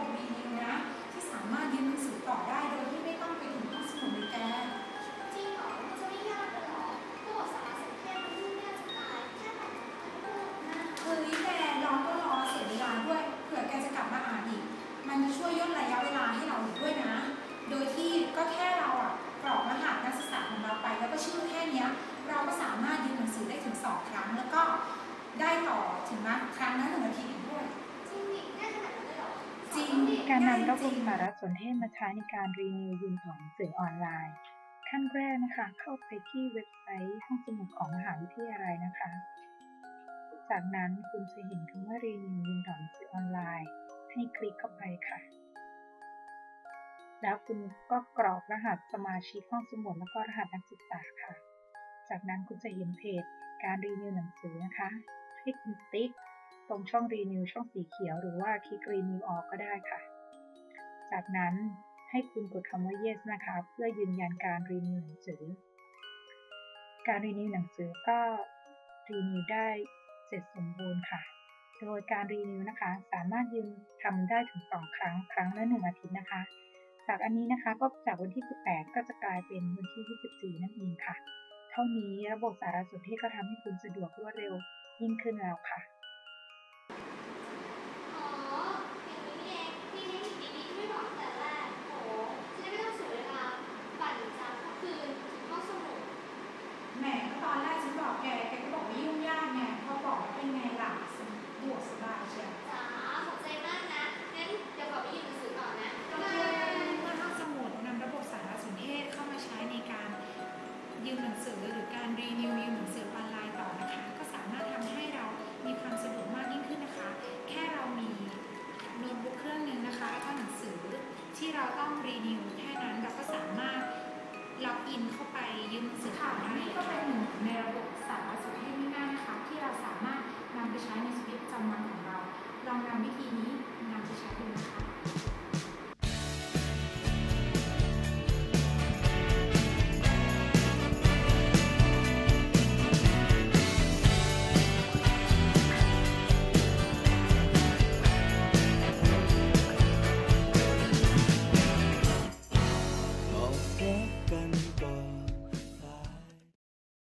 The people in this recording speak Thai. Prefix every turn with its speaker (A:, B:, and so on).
A: เรามีเองนะ ที่สามารถยืมนหนังสือต่อได้โดยที่ไม่ต้องไปถึงห้องสมุดแก
B: จริงเหรอมันจะไม่ยากเลยเหรอตัวสารสนเทศมันยุ่งยากจะตายแค่ไบนนหมดะเฮ้ย
A: แกลองก็รอเสียเวลาด้วยเผื่อแกจะกลับมาอ่านอีก มันจะช่วยย่นระยะเวลาให้เรา การนำระบบ
C: สารสนเทศมาใช้ในการรีนิวยืนของหนังสือออนไลน์ ขั้นแรกนะคะ เข้าไปที่เว็บไซต์ห้องสมุดของมหาวิทยาลัยนะคะ จากนั้นคุณจะเห็นคำว่ารีนิวยืนของหนังสือออนไลน์ ให้คลิกเข้าไปค่ะ แล้วคุณก็กรอกรหัสสมาชิกห้องสมุดแล้วก็รหัสนักศึกษาค่ะ จากนั้นคุณจะเห็นเพจการรีนิวหนังสือนะคะให้คุณติ๊กตรงช่องรีนิวช่องสีเขียวหรือว่าคลิกรีนิวออกก็ได้ค่ะ จากนั้นให้คุณกดคำว่า yes นะคะ เพื่อยืนยันการรีนิวหนังสือ การรีนิวหนังสือก็รีนิวได้เสร็จสมบูรณ์ค่ะ โดยการรีนิวนะคะ สามารถยืนทำได้ถึง 2 ครั้ง ครั้งละ1อาทิตย์นะคะ จากอันนี้นะคะก็จากวันที่ 18 ก็จะกลายเป็นวันที่ 24 นั่นเองค่ะ เท่านี้ระบบสารสนเทศก็ทำให้คุณสะดวกรวดเร็วยิ่งขึ้นแล้วค่ะ
A: การรีนิวหนังสือออนไลน์ต่อนะคะ ก็สามารถทำให้เรามีความสะดวกมากยิ่งขึ้นนะคะ แค่เรามีโน้ตบุ๊กเครื่องหนึงนะคะแล้วก็หนังสือที่เราต้องรีนิวแค่นั้นเราก็สามารถล็อกอินเข้าไปยืมหนังสือต่อได้